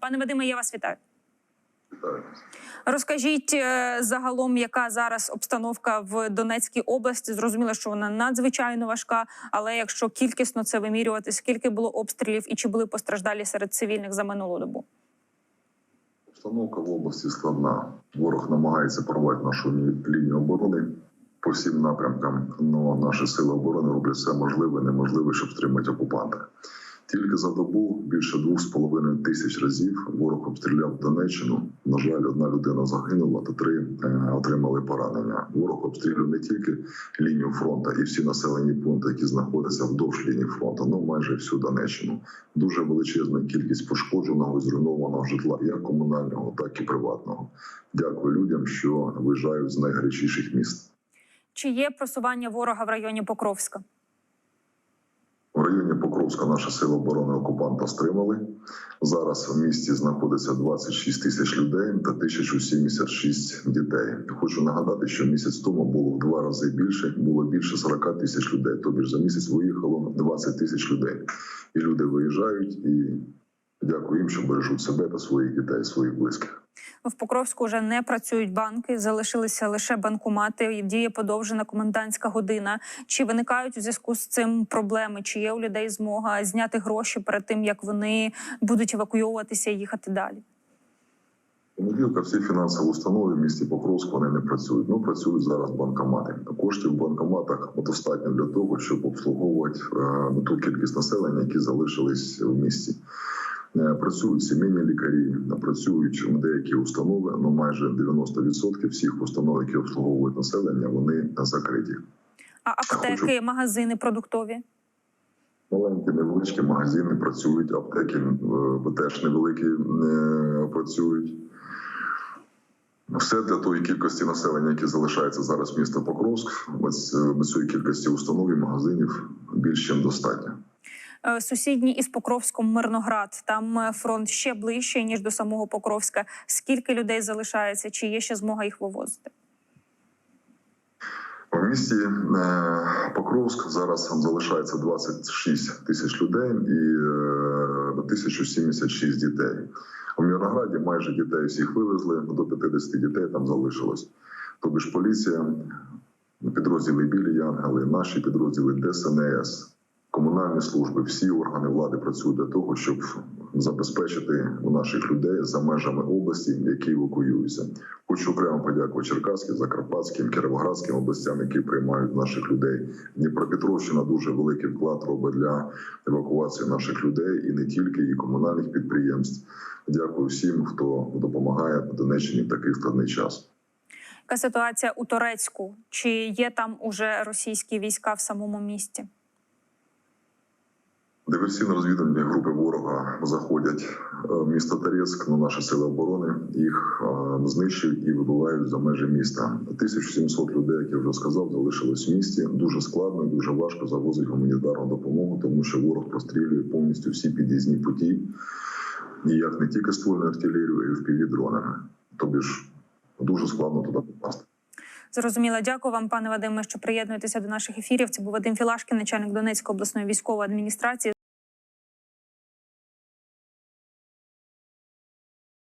Пане Вадиме, я вас вітаю. Розкажіть е, загалом, яка зараз обстановка в Донецькій області. Зрозуміло, що вона надзвичайно важка. Але якщо кількісно це вимірювати, скільки було обстрілів і чи були постраждалі серед цивільних за минулу добу? Обстановка в області складна. Ворог намагається порвати нашу лінію оборони по всім напрямкам. але наші сили оборони роблять все можливе і неможливе, щоб стримати окупанта. Тільки за добу більше двох з половиною тисяч разів ворог обстріляв Донеччину. На жаль, одна людина загинула, та три е, отримали поранення. Ворог обстрілює не тільки лінію фронту і всі населені пункти, які знаходяться вдовж лінії фронту, ну майже всю Донеччину. Дуже величезна кількість пошкодженого і зруйнованого житла, як комунального, так і приватного. Дякую людям, що виїжджають з найгарячіших міст. Чи є просування ворога в районі Покровська? В районі Покровська наші сили оборони окупанта стримали. Зараз в місті знаходиться 26 тисяч людей та 1076 дітей. Хочу нагадати, що місяць тому було в два рази більше, було більше 40 тисяч людей. Тобі за місяць виїхало 20 тисяч людей. І люди виїжджають і дякую їм, що бережуть себе та своїх дітей, своїх близьких. В Покровську вже не працюють банки, залишилися лише банкомати. Діє подовжена комендантська година. Чи виникають у зв'язку з цим проблеми? Чи є у людей змога зняти гроші перед тим, як вони будуть евакуйовуватися і їхати далі? Понеділка всі фінансові установи в місті Покровськ вони не працюють. Ну працюють зараз банкомати. Коштів в банкоматах достатньо для того, щоб обслуговувати е, ту кількість населення, які залишились в місті. Е, Працюють сімейні лікарі, працюють деякі установи. Ну майже 90% всіх установ, які обслуговують населення, вони закриті. А аптеки, магазини продуктові? Маленькі невеличкі магазини працюють, аптеки е, теж невеликі е, працюють. Все для тої кількості населення, яке залишається зараз місто Покровськ, е, без цієї кількості установ і магазинів більш ніж достатньо. Е, Сусідній із Покровськом Мирноград. Там е, фронт ще ближче ніж до самого Покровська. Скільки людей залишається? Чи є ще змога їх вивозити? В місті е, Покровськ зараз залишається 26 тисяч людей і е, 1076 дітей. У Мірнограді майже дітей всіх вивезли, до 50 дітей там залишилось. Тобі ж поліція, підрозділи Білі Янгели, наші підрозділи ДСНС, комунальні служби, всі органи влади працюють для того, щоб забезпечити наших людей за межами області, які евакуюються. Хочу окремо подякувати Черкаським, Закарпатським, Кіровоградським областям, які приймають наших людей. Дніпропетровщина дуже великий вклад робить для евакуації наших людей і не тільки і комунальних підприємств. Дякую всім, хто допомагає на Донеччині в такий складний час. Яка ситуація у Турецьку? Чи є там уже російські війська в самому місті? Диверсійно-розвідувальні групи ворога заходять е, в місто Торецьк, на наші сили оборони їх е, знищують і вибивають за межі міста. 1700 людей, як я вже сказав, залишилось в місті. Дуже складно і дуже важко завозити гуманітарну допомогу, тому що ворог прострілює повністю всі під'їзні путі, і як не тільки ствольною артилерією, а й впівдронами. Тобі ж дуже складно туди попасти. Зрозуміло. Дякую вам, пане Вадиме, що приєднуєтеся до наших ефірів. Це був Вадим Філашкін, начальник Донецької обласної військової адміністрації.